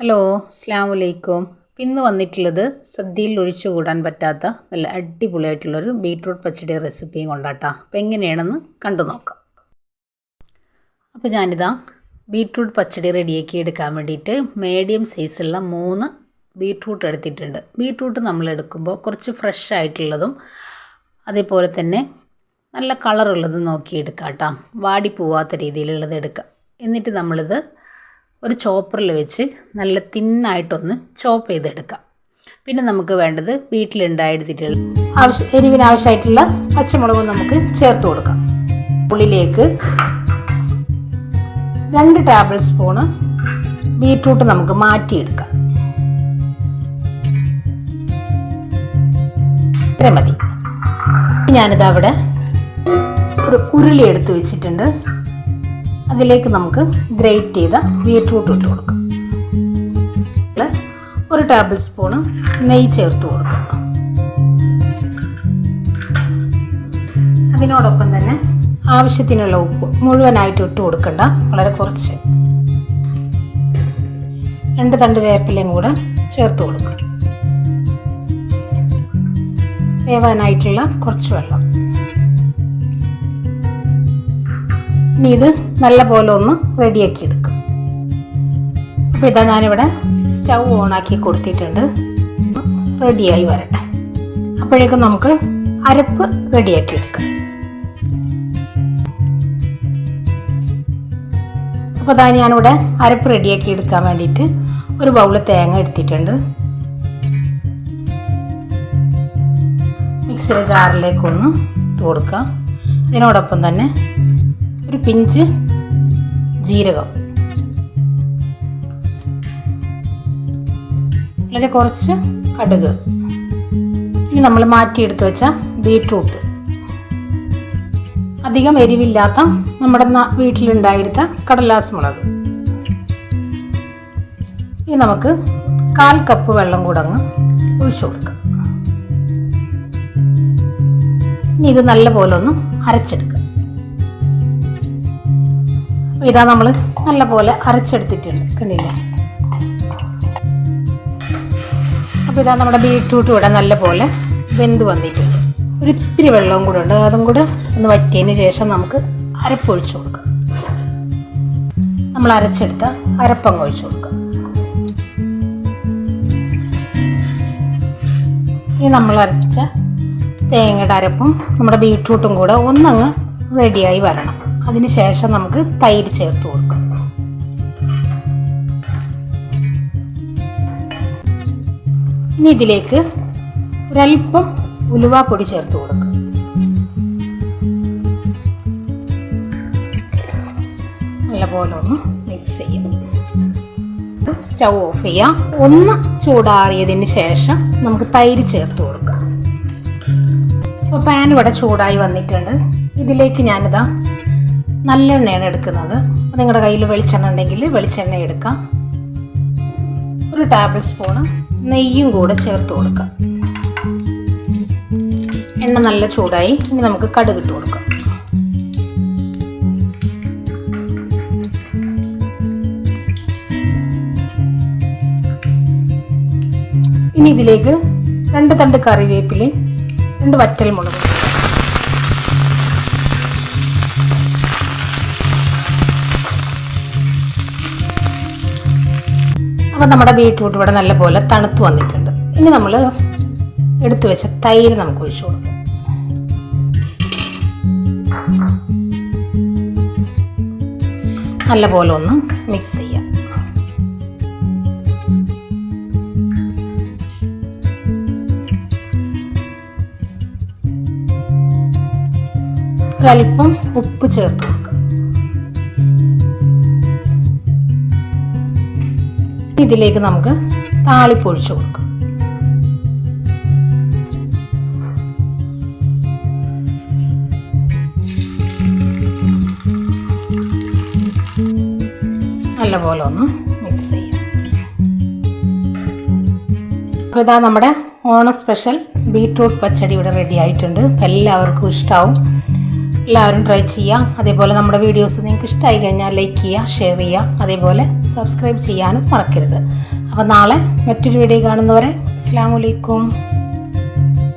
Hello അസ്സാം വലൈക്കും ഇന്ന് വന്നിട്ടുള്ളത് സദ്യയിൽ ഒഴിച്ചുകൂടാൻ പറ്റാത്ത നല്ല അടിപൊളിയായിട്ടുള്ളൊരു ബീട്രൂട്ട് പച്ചടി റെസിപ്പിയും കൊണ്ടാട്ടാ. അപ്പം എങ്ങനെയാണെന്ന് കണ്ടു നോക്കാം. അപ്പോൾ ഞാനിതാ ബീട്രൂട്ട് പച്ചടി റെഡിയാക്കി എടുക്കാൻ വേണ്ടിയിട്ട് മീഡിയം സൈസുള്ള മൂന്ന് ബീട്രൂട്ട് എടുത്തിട്ടുണ്ട്. ബീട്രൂട്ട് നമ്മൾ എടുക്കുമ്പോൾ കുറച്ച് ഫ്രഷ് ആയിട്ടുള്ളതും അതേപോലെ തന്നെ നല്ല കളറുള്ളതും നോക്കി എടുക്കാം കേട്ടോ വാടി പോവാത്ത രീതിയിലുള്ളത് എടുക്കുക എന്നിട്ട് നമ്മളിത് ഒരു ചോപ്പറിൽ വെച്ച് നല്ല തിന്നായിട്ടൊന്ന് ചോപ്പ് ചെയ്തെടുക്കാം. പിന്നെ നമുക്ക് വേണ്ടത് വീട്ടിലുണ്ടായെടുത്തിട്ടുള്ള ആവശ്യ എരിവിന് ആവശ്യമായിട്ടുള്ള പച്ചമുളകും നമുക്ക് ചേർത്ത് കൊടുക്കാം. ഉള്ളിലേക്ക് രണ്ട് ടേബിൾ സ്പൂണ് ബീട്രൂട്ട് നമുക്ക് മാറ്റിയെടുക്കാം. മതി. ഞാനിത് അവിടെ ഒരു ഉരുളി എടുത്ത് വെച്ചിട്ടുണ്ട്. അതിലേക്ക് നമുക്ക് ഗ്രേറ്റ് ചെയ്ത ബീട്രൂട്ട് ഇട്ട് കൊടുക്കാം. ഒരു ടേബിൾ സ്പൂണ് നെയ്യ് ചേർത്ത് കൊടുക്കുക അതിനോടൊപ്പം തന്നെ ആവശ്യത്തിനുള്ള ഉപ്പ് മുഴുവനായിട്ട് ഇട്ട് കൊടുക്കണ്ട വളരെ കുറച്ച്. രണ്ട് തണ്ട് വേപ്പിലയും കൂടെ ചേർത്ത് കൊടുക്കും. വേവാനായിട്ടുള്ള കുറച്ച് വെള്ളം. ഇനി ഇത് നല്ല പോലെ ഒന്ന് റെഡിയാക്കി എടുക്കും. അപ്പോൾ ഇതാ ഞാനിവിടെ സ്റ്റൗ ഓൺ ആക്കി കൊടുത്തിട്ടുണ്ട്. റെഡിയായി വരട്ടെ. അപ്പോഴേക്കും നമുക്ക് അരപ്പ് റെഡിയാക്കി എടുക്കാം. അപ്പോൾ അതാ ഞാനിവിടെ അരപ്പ് റെഡിയാക്കി എടുക്കാൻ വേണ്ടിയിട്ട് ഒരു ബൗൾ തേങ്ങ എടുത്തിട്ടുണ്ട്. മിക്സിയുടെ ജാറിലേക്കൊന്ന് ഇട്ട് കൊടുക്കാം. ഇതിനോടൊപ്പം തന്നെ ഒരു പിഞ്ച് ജീരകം. വളരെ കുറച്ച് കടുക്. ഇനി നമ്മൾ മാറ്റിയെടുത്ത് വെച്ച ബീട്രൂട്ട് അധികം എരിവില്ലാത്ത നമ്മുടെ വീട്ടിലുണ്ടായിരുന്ന കടലാസ് മുളക്. ഇനി നമുക്ക് കാൽ കപ്പ് വെള്ളം കൂടെ അങ്ങ് ഒഴിച്ചു കൊടുക്കാം. ഇനി ഇത് നല്ലപോലെ ഒന്ന് അരച്ചെടുക്കുക ഇതാ നമ്മൾ നല്ല പോലെ അരച്ചെടുത്തിട്ടുണ്ട് കണ്ടില്ലേ? അപ്പോൾ ഇതാ നമ്മുടെ ബീട്രൂട്ട് ഇവിടെ നല്ല പോലെ വെന്ത് വന്നിട്ടുണ്ട്. ഒരു ഇത്തിരി വെള്ളവും കൂടെ ഉണ്ട്. അതും കൂടെ ഒന്ന് വറ്റിയതിന് ശേഷം നമുക്ക് അരപ്പൊഴിച്ചു കൊടുക്കാം. നമ്മൾ അരച്ചെടുത്ത അരപ്പങ്ങ് ഒഴിച്ചു കൊടുക്കാം. ഇനി നമ്മൾ അരച്ച തേങ്ങയുടെ അരപ്പും നമ്മുടെ ബീട്രൂട്ടും കൂടെ ഒന്നങ്ങ് റെഡിയായി വരണം. അതിന് ശേഷം നമുക്ക് തൈര് ചേർത്ത് കൊടുക്കാം. ഇനി ഇതിലേക്ക് ഒരല്പം ഉലുവാപ്പൊടി ചേർത്ത് കൊടുക്കുക നല്ലപോലെ ഒന്ന് മിക്സ് ചെയ്യും സ്റ്റൗ ഓഫ് ചെയ്യാം. ഒന്ന് ചൂടാറിയതിന് ശേഷം നമുക്ക് തൈര് ചേർത്ത് കൊടുക്കാം. അപ്പോൾ പാൻ ഇവിടെ ചൂടായി വന്നിട്ടുണ്ട്. ഇതിലേക്ക് ഞാനിതാ നല്ലെണ്ണയാണ് എടുക്കുന്നത്. നിങ്ങളുടെ കയ്യിൽ വെളിച്ചെണ്ണ ഉണ്ടെങ്കിൽ വെളിച്ചെണ്ണ എടുക്കാം. ഒരു ടേബിൾ സ്പൂണ് നെയ്യും കൂടെ ചേർത്ത് കൊടുക്കാം. എണ്ണ നല്ല ചൂടായി. ഇനി നമുക്ക് കടുക് ഇട്ട് കൊടുക്കാം. ഇനി ഇതിലേക്ക് രണ്ട് തണ്ട് കറിവേപ്പിലയും രണ്ട് വറ്റൽ മുളകും അപ്പോൾ നമ്മുടെ ബീട്രൂട്ട് ഇവിടെ നല്ല പോലെ തണുത്ത് വന്നിട്ടുണ്ട്. ഇനി നമ്മൾ എടുത്തു വെച്ച തൈര് നമുക്ക് ഒഴിച്ചു കൊടുക്കും. നല്ല പോലെ ഒന്ന് മിക്സ് ചെയ്യാം. ഒരല്പം ഉപ്പ് ചേർത്ത് കൊടുക്കാം. ഇതിലേക്ക് നമുക്ക് താളിപ്പൊഴിച്ചു കൊടുക്കാം. നല്ലപോലെ ഒന്ന് മിക്സ് ചെയ്യാം. അപ്പോൾ ഇതാ നമ്മുടെ ഓണ സ്പെഷ്യൽ ബീട്രൂട്ട് പച്ചടി ഇവിടെ റെഡി ആയിട്ടുണ്ട്. എല്ലാവർക്കും ഇഷ്ടമാവും എല്ലാവരും ട്രൈ ചെയ്യാം അതേപോലെ നമ്മുടെ വീഡിയോസ് നിങ്ങൾക്ക് ഇഷ്ടമായി കഴിഞ്ഞാൽ ലൈക്ക് ചെയ്യുക ഷെയർ ചെയ്യുക. അതേപോലെ സബ്സ്ക്രൈബ് ചെയ്യാനും മറക്കരുത്. അപ്പോൾ നാളെ മറ്റൊരു വീഡിയോ കാണുന്നവരെ അസ്സാം വലൈക്കും